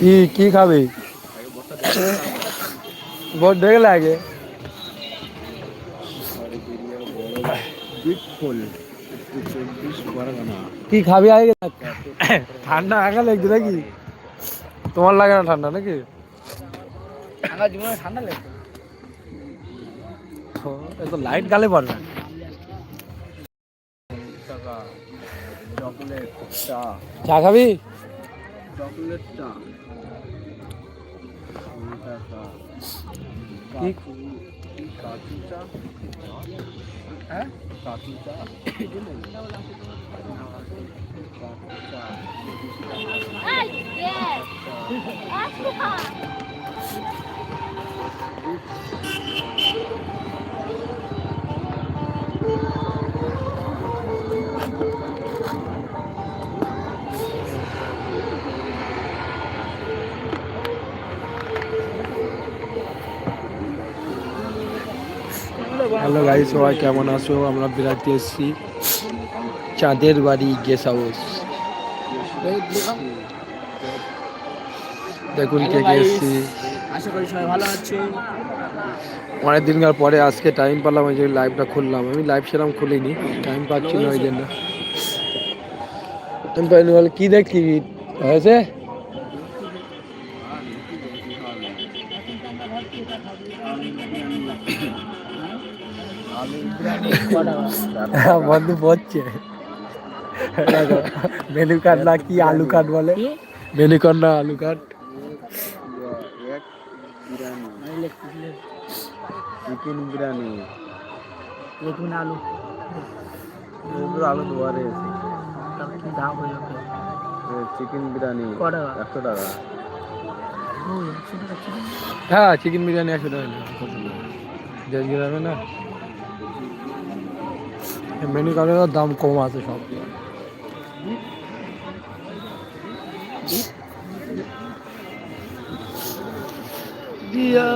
কি কি খাবি? বোর্ড দেখলে আগে। কি খাবি আগে? ঠান্ডা আগে লাগছে নাকি তোমার লাগে না ঠান্ডা নাকি? আমার জীবনে ঠান্ডা লাগছে। ও, তো লাইট গালে পারবে চা চা খাবি? চকলেট চা? কি হ্যালো গাই সবাই কেমন আছো? আমরা বেড়াতে এসেছি চাঁদের বাড়ি গেস্ট হাউস। দেখুন কে কে এসেছি। আশা করি সবাই ভালো আছে। অনেক দিনকার পরে আজকে টাইম পেলাম ওই যে লাইভটা খুললাম। আমি লাইভ সেরকম খুলিনি টাইম পাচ্ছি না ওই জন্য টাইম পাইনি বলে কি দেখছি? হয়েছে? হ্যাঁ, বন্ধু বলছে। মেনু কার্ড না কি আলু কার্ড বলে? মেনু কার্ড না আলু কার্ড? বিরিয়ানি চিকেন বিরিয়ানি लेकिन आलू এগুলো আলু দুয়ারে तब की दाम हो जाते চিকেন বিরিয়ানি ক টাকা? একশো টাকা हो একশো টাকা chicken। হ্যাঁ চিকেন বিরিয়ানি একশো টাকা দেড় গ্রামে না মেনু কার্ডেরও দাম কম আছে সব দিয়া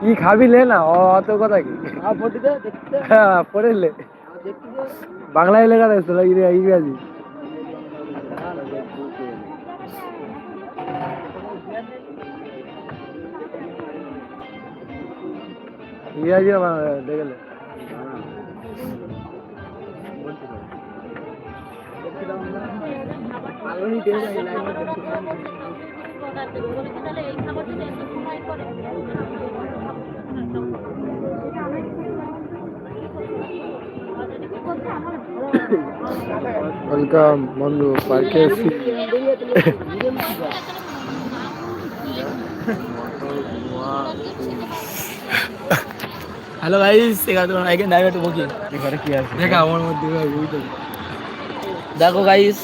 কি খাবি লে না অত কথা কি? হ্যাঁ পড়ে লে। বাংলায় লেখা রয়েছে ইংরাজি। ইংরাজি না বাংলা দেখে লে। তাহলে এই খাবারটা এত সময় করে ওয়েলকাম বন্ধু পার্কে হ্যালো গাইস এখানে তোমার আগে নাইবে একটু বকি। এবারে কি আছে দেখা আমার মধ্যে ওই তো। দেখো গাইস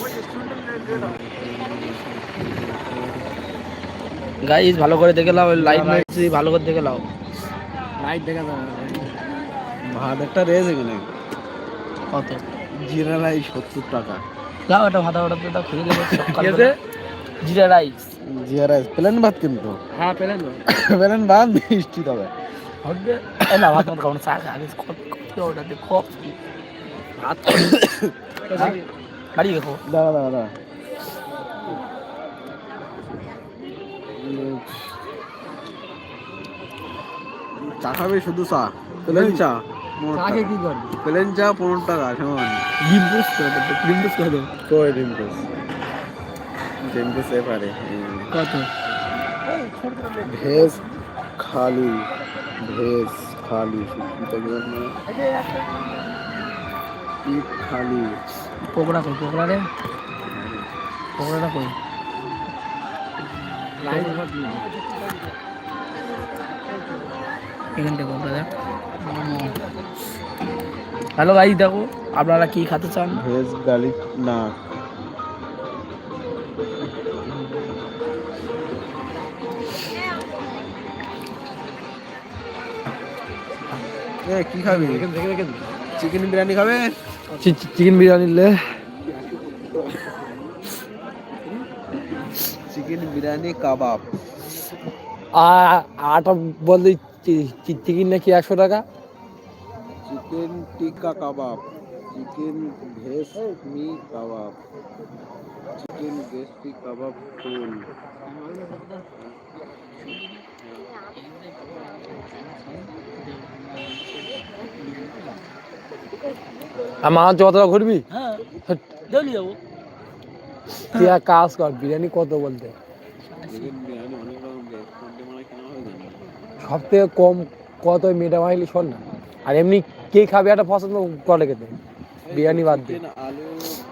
গাইস ভালো করে দেখে নাও লাইভ ম্যাচ ভালো করে দেখে নাও। লাইট দেখা যাবে ভাত একটা রেজ এখানে কত? জিরা রাইস সত্তর টাকা। দাও এটা ভাতা ওটা তো খুলে দেবো কি জিরা রাইস। জিরা রাইস প্লেন ভাত কিন্তু। হ্যাঁ পেলেন প্লেন ভাত মিষ্টি তবে। হবে না ভাত মত খাব না চা খাবে শুধু চা? প্লেন চা? আগে কি করবি প্লেন চা পনেরো টাকা সমান। করে দেবো ডিম্পুস করে দেবো কয় কত? ভেজ খালি ভেজ। খালি খালি। পকোড়া কই পকোড়া রে পকোড়াটা কই? এখান থেকে দেখ। হ্যালো গাইস দেখো আপনারা কি খেতে চান? ভেজ গার্লিক নাক কি খাবি? চিকেন বিরিয়ানি খাবে? চিকেন বিরিয়ানি নিলে চিকেন বিরিয়ানি কাবাব। আর আটা বলতে চিকেন নাকি একশো টাকা? Chicken tikka kebab. Chicken veg me কাবাব। চিকেন ভেস্টি কাবাব ফুল। আর মাছ যতটা ঘুরবি? হ্যাঁ তুই এক কাজ কর বিরিয়ানি কত বলতে? মানে সব থেকে কম কত মিটা মাইলি শোন না। আর এমনি কে খাবে একটা পছন্দ করে খেতে? বিরিয়ানি বাদ দিয়ে আলু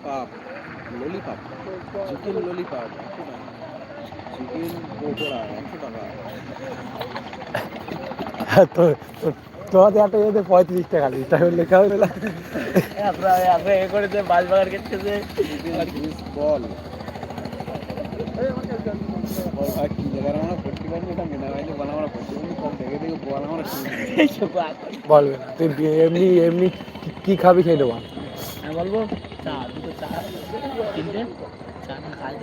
পাপ lollipop chicken lollipop chicken pakora একশো টাকা। তো- তোমাদের একটা এতে পঁয়ত্রিশ টাকা দিস তাই বলে লেখা আমরা আমরা এ করেছে বাগার বল বলবে না তুই এমনি এমনি কি- খাবি খেয়ে দেবো আমি বলব চা দুটো চা তিনটে। চা না খাই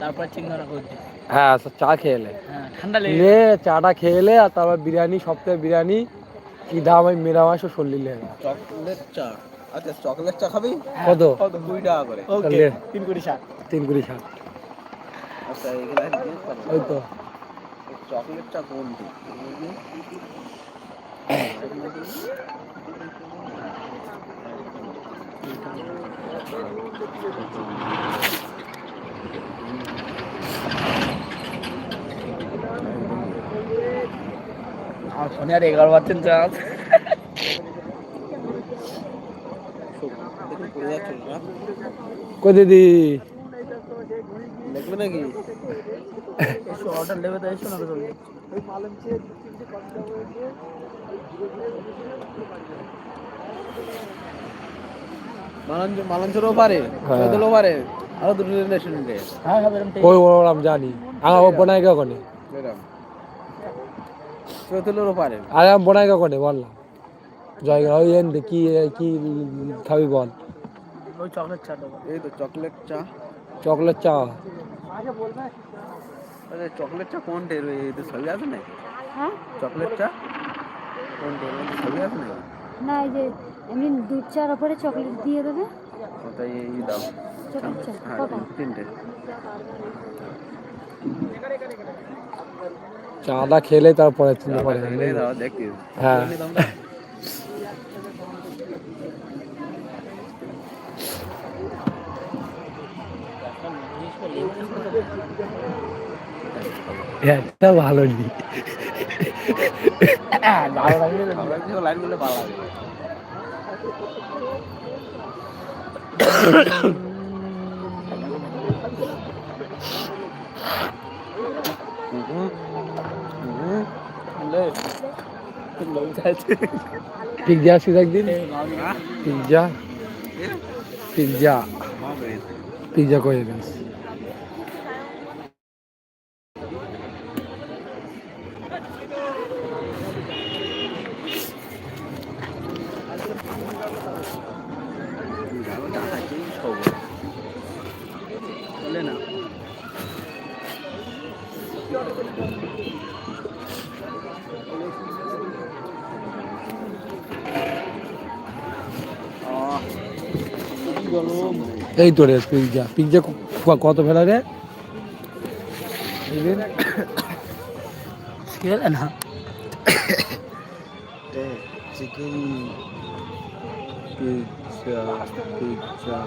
তারপর চিংড়া করতে। হ্যাঁ চা খেয়ে হ্যাঁ ঠান্ডা লেগে চাটা খেয়ে আর তারপর বিরিয়ানি সপ্তাহে বিরিয়ানি কি দাম ওই মেরা মাসও চল্লিশ টাকা চকলেট চা। আচ্ছা চকলেট চা খাবি? কত? কত? কুড়ি টাকা করে। ওকে তিন কোটি ষাট। তিন কুড়ি ষাট। আচ্ছা এগুলা ওই তো। চকলেট চা কোনটি আমার ফোনে আর এগারো পার্সেন্ট চার্জ। কই দিদি? দেখবে নাকি? অর্ডার নেবে মালাঞ্চরও পারে হ্যাঁ। পারে আরও দুটো রেস্টুরেন্টে হ্যাঁ হ্যাঁ কই ওরম জানি। আমার বোনাই কে কোনে এরকম চৈতলেরও পারে আরে আমি বোনাই কে কোনে বললাম জয়গা ওই এন কি কি খাবি বল। ওই চকলেট চাটা এই তো চকলেট চা। চকলেট চা। আরে চকলেট চা কোনটা এর এই তো ছবি আছে না হ্যাঁ? চকলেট চা? কোনটা এর মধ্যে ছবি আছে না না এই যে এমনি দুধ চার ওপরে চকলেট দিয়ে দেবে। ওটাই এই দাম চকলেট চা হ্যাঁ কটা? তিনটে। চাটা খেলে তারপরে চিন্তা দেখি হ্যাঁ। একটা ভালো নি। লাইন ভালো আসিস একদিন? পিৎজা। পিৎজা। পিৎজা করে দিস এই তো রে পিৎজা পিৎজা কত ফেলা রে? খেলে না। Chicken pizza pizza.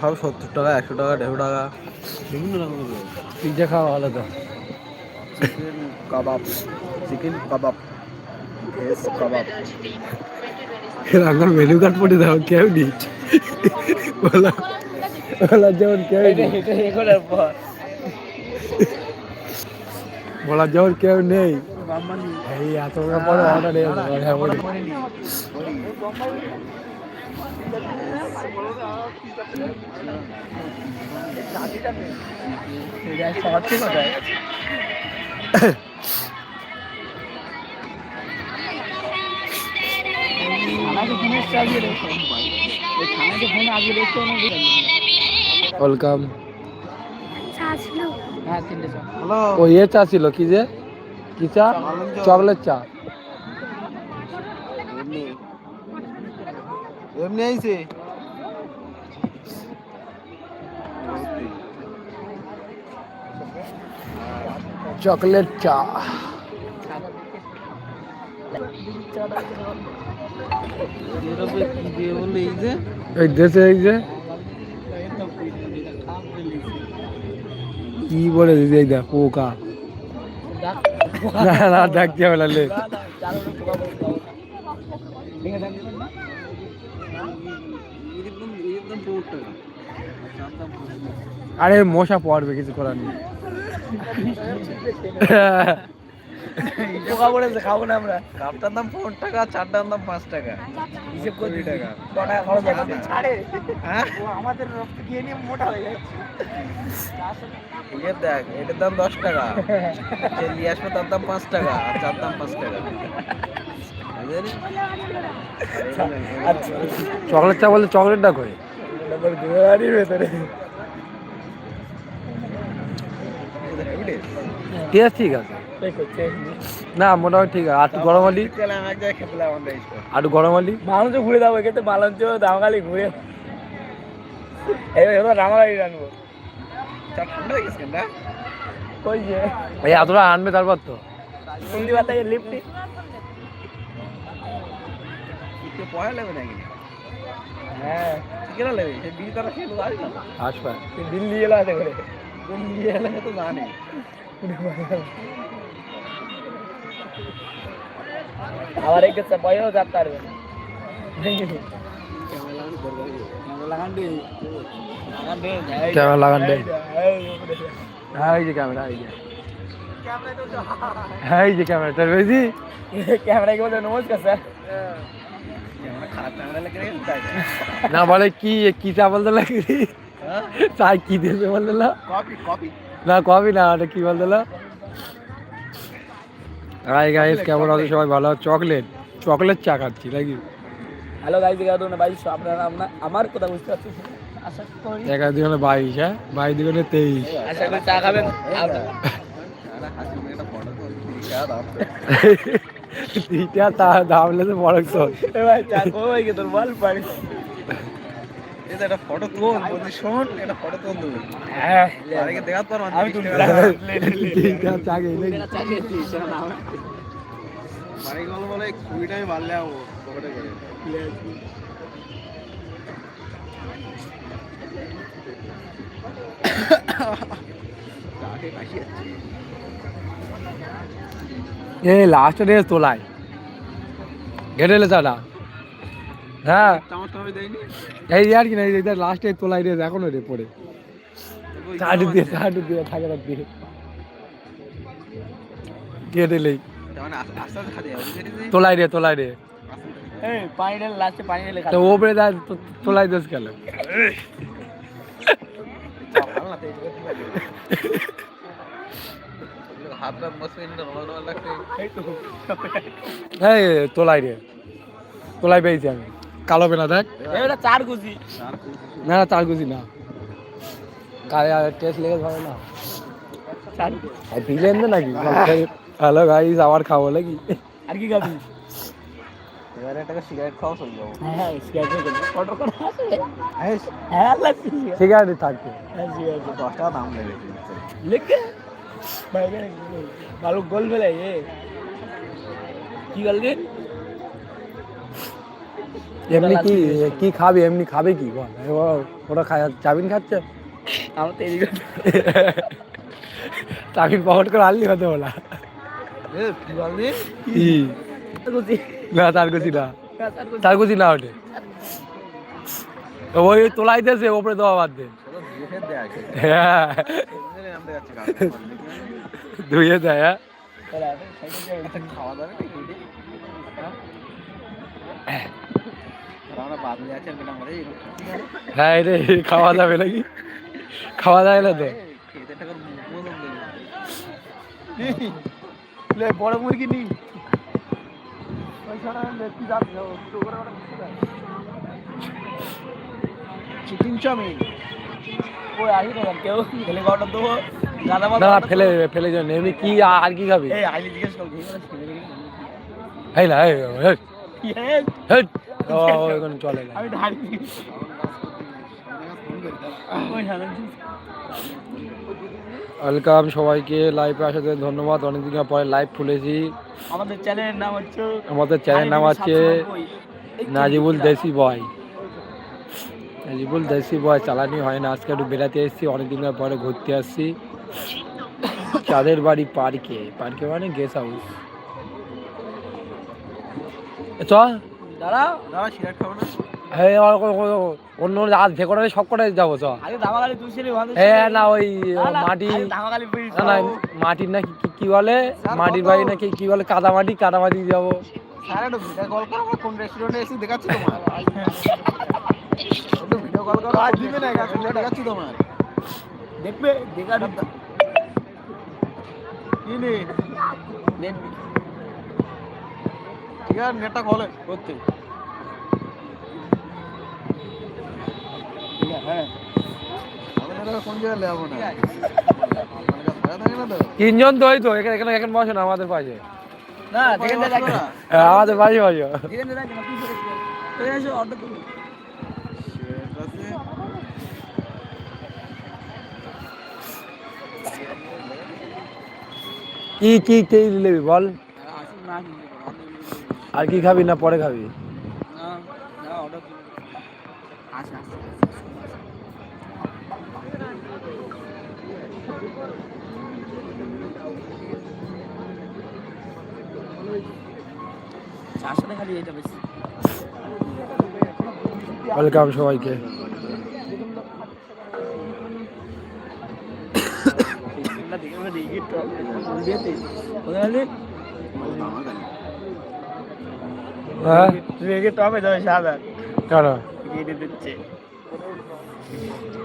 সব সত্তর টাকা একশো টাকা দেড়শো টাকা। বিভিন্ন রকমের পিৎজা খাওয়া ভালো তো। Chicken kebab chicken kebab veg kebab. রান্নার মেনু কার্ড পড়ে দাও কেউ নি বলা বলা যেমন কেউ বলা যেমন কেউ নেই এই এত বড় অর্ডার ওয়েলকাম। হ্যাঁ তিনটে চা। হ্যালো। ও ইয়ে চা ছিল কি যে? কি চা? চকলেট চা। এমনি। আইছে? চকলেট চা। এই দেশে এই যে? কি বলে দিদি পোকা। না না ডাকতে আরে মশা পড়বে, কিছু করার নেই। পোকা পড়েছে খাব না আমরা। কাপটার দাম পনেরো টাকা চারটার দাম পাঁচ টাকা। হিসেব করে টাকা ক টাকা খরচ আছে ছাড়ে। হ্যাঁ? আমাদের রক্ত খেয়ে নিয়ে মোটা হয়ে যাচ্ছে। দেখ এটার দাম দশ টাকা। যে নিয়ে আসবে তার দাম পাঁচ টাকা আর চার দাম পাঁচ টাকা। আচ্ছা চকলেট চা বলতে চকলেটটা করে নম্বর ভেতরে টেস্ট ঠিক আছে। না মোটামুটি ঠিক আছে। আর একটু গরম আলি আর একটু গরম আলি মানুষ ঘুরে যাব এক্ষেত্রে মালঞ্চ দামগালি ঘুরে। এবার এবার ঠান্ডা হয়ে গেছে না যে। এই এতটা আনবে তারপর তো। লিফটি নাকি? হ্যাঁ। কেনা নেবে? বিল করা খেয়ে আসবে না আসবে। তুই দিল্লি এলো আছে করে নিয়ে এলে তো জানে। আবার এই ক্ষেত্রে পয়সাও যাতে পারবে না লাগান দে লাগান দে ক্যামেরা লাগান দে হ্যাঁ এই যে ক্যামেরা এই যে হ্যাঁ এই যে ক্যামেরাটা রয়েছি ক্যামেরা কি বলতে নমস্কার স্যার খারাপ ক্যামেরা লেগে রেখেছে তাই না বলে কি কি চা বলতে লাগে হ্যাঁ চাই কি দেবে বলতে না কপি কপি না কবি না ওটা কি বলতে না হাই গাইস কেমন আছে? সবাই ভালো চকলেট চকলেট চা খাচ্ছি নাকি? হ্যালো গাদো না ভাই আপনারা আপনার আমার কথা বুঝতে পারছেন? আশা করি। একা দুজনে বাইশ হ্যাঁ? বাইশ দুজনে তেইশ। আশা করি চা খাবেন? তো তিনটা তা দামলে তো বড় তো এ ভাই চা কই তোর বল পারি এই তো একটা ফটো তোল বলছি শোন একটা ফটো তোল দেবো হ্যাঁ। দেখাতে পারব আমি বাড়ি গেল বলে কুড়িটা আমি বাড়লে যাব পকেটে করে। এ লাস্টে রেস তোলায়। ঘেটে চাটা হ্যাঁ। এই আর কি না এই লাস্টে তোলাই রেস এখনও রে পড়ে। চাটু দিয়ে চাটু দিয়ে থাকে না দিয়ে বুঝলি? যে? তোলাই রে তোলাই রে ওপরে তোলাই দেশ গেল তোলাই রে তোলাই পেয়েছি আমি। কালো পেনা দেখ। এটা চার গুজি আর খুব না না তার গুছি না। কালে টেস্ট লেগে ধরে না। চার দিলেন তো নাকি? হ্যালো গাইস আবার খাব নাকি? আর কি খাবি? এবারে একটা সিগারেট খাওয়া চলে যাব হ্যাঁ সিগারেট খেয়ে অর্ডার করা আছে? হ্যাঁ হ্যাঁ লাগছে সিগারেট থাকবে হ্যাঁ সিগারেট দশ টাকা দাম লেগে লিখে? ভাই ভালো গোল বেলে এ। কি গল রে এমনি কি কি খাবি এমনি খাবে কি? বল এ ও, ওরা খায় চাবিন খাচ্ছে? আমার তো এদিকে চাবিন পকেট করে আনলি হতে বলা। না তার গুছি না তার গুছি না ওঠে ওই তোলাই দেছে ওপরে দেওয়া বাদ দে। হ্যাঁ। ধুয়ে দেয় হ্যাঁ। খাওয়া দাওয়া নেই দুটি আমরা বাদ দিয়ে আছি আমি আমাদের হ্যাঁ রে খাওয়া যাবে নাকি খাওয়া যাবে না তো। খেতে টাকার মুখ লে বড় মুরগি নি। পয়সা না লে তুই যাবি ও তো করে ওটা চিকেন চাউমিন? ওই আসি না কেউ হেলিকপ্টার দেবো। গাদা না না, ফেলে দেবে ফেলে যাবে এমনি কি আর কি খাবি? এই আইলি জিজ্ঞেস করবি। এই না চলে আমি ওয়েলকাম সবাইকে লাইভে আসার জন্য ধন্যবাদ। অনেকদিন পরে লাইভ খুলেছি। আমাদের চ্যানেলের নাম হচ্ছে আমাদের চ্যানেল নাম আছে নাজিবুল দেশি বয় নাজিবুল দেশি বয় চালানি হয় না। আজকে একটু বেড়াতে এসেছি অনেকদিন পরে ঘুরতে আসছি। চাঁদের বাড়ি পার্কে। পার্কে মানে গেস্ট হাউস চ দাঁড়া দাঁড়া সিগারেট খাব না। হ্যাঁ অন্য আজ ভেকোটারে সব যাব চ হ্যাঁ না ওই মাটি না না মাটির নাকি কি- কি বলে? মাটির বাড়ি নাকি কি বলে? কাদা মাটি কাদা মাটি যাব। স্যার একটু ভিডিও কল করো কোন রেস্টুরেন্টে এসে দেখাচ্ছি তোমার ভিডিও কল করো আজ দিবে না দেখাচ্ছি তোমার দেখবে দেখা কি নে নেট ঠিক আছে নেটটা খোলে করতে হ্যাঁ আমাদের কোন জায়গায় লেবো না থাকে না তো তিনজন তো ওই তো এখানে এখানে এখানে বসে না আমাদের পাশে না দেখেন দেখেন হ্যাঁ, আমাদের পাশে বসে দেখেন দেখেন আপনি তো এসে অর্ডার করুন কি কি কি নিবি বল আর কি খাবি না পরে খাবি? চার সাথে খালি এটা বেশি। ওয়েলকাম সবাইকে। হ্যাঁ? রেগে টপে যাবে সাদা কেন? কেটে দিচ্ছে।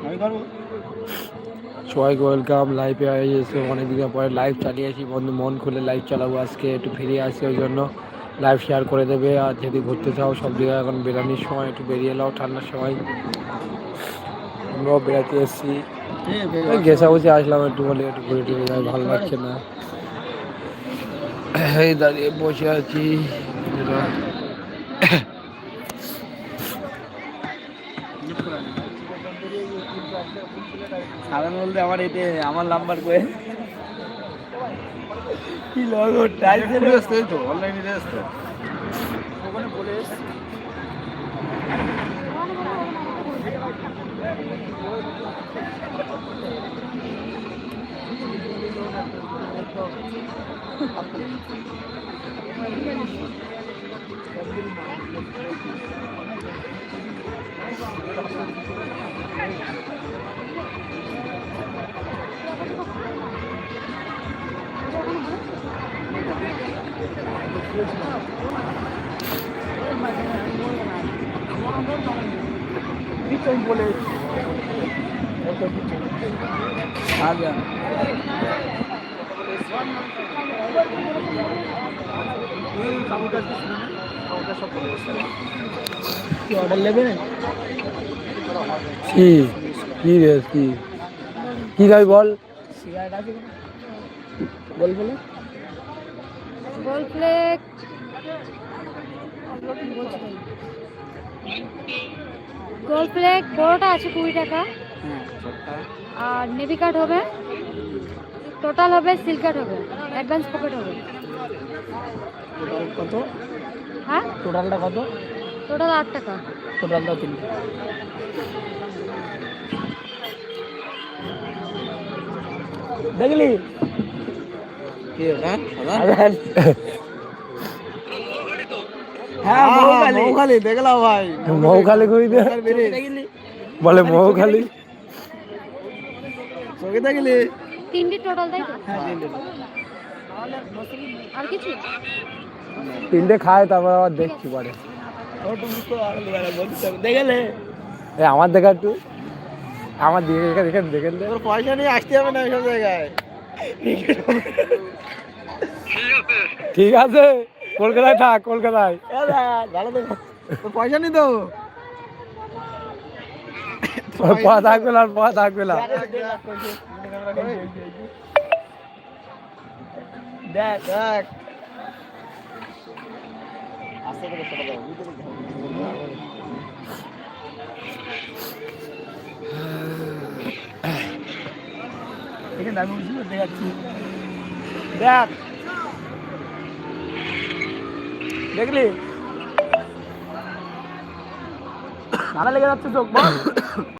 আমি করব? সবাইকে ওয়েলকাম লাইভে এসে অনেক দিন পরে লাইভ চালিয়েছি বন্ধু মন খুলে লাইভ চালাবো আজকে একটু ফিরে আসি ওই জন্য। লাইভ শেয়ার করে দেবে আর যদি ঘুরতে চাও সব জায়গায় এখন বেরানির সময় একটু বেরিয়ে এলাও ঠান্ডার সময়। আমরাও বেড়াতে এসেছি। গেস্ট হাউসে আসলাম একটু বলে একটু ঘুরে টুরে যাই ভালো লাগছে না। এই দাঁড়িয়ে বসে আছি। সাধারণ বলতে আমার এতে আমার নাম্বার করে কি লগো টাইপের ব্যস্ত তো অনলাইনে ব্যস্ত ওখানে বলে এসছি। পিছন বলে এসছি। ওটা পিছন। আগে কি অর্ডার নেবেন কি খাবি বল? আছে বল বলে। গোল প্লেট গোল প্লেট বড়টা আছে কুড়ি টাকা। আর নেভি কার্ড হবে। টোটাল হবে সিল কার্ড হবে। অ্যাডভান্স পকেট হবে। কত? হ্যাঁ? টোটালটা কত? টোটাল আট টাকা। টোটালটা তিনটে দেখলি? হ্যাঁ মৌখালি। মৌখালি দেখলাম ভাই। মৌ খালি করি দে দেখলি বলে মৌ খালি চোখে দেখলি? তিনটে টোটাল তাই তো? হ্যাঁ তিনটে আর কিছু? তিনটে খায় তারপর আবার দেখছি পরে। দেখলে এ আমার দেখা একটু। আমার দিকে দেখে দেখে দেখেন দে তোর পয়সা নিয়ে আসতে হবে না এইসব জায়গায়? ঠিক আছে। কলকাতায় থাক কলকাতায়। ভালো তো। তোর পয়সা নি তো ওর পা থাকবে না পা থাকবে না। দেখ দেখ। এখানে আমি দেখাচ্ছি। দেখ। দেখলি? ঠান্ডা লেগে যাচ্ছে চোখ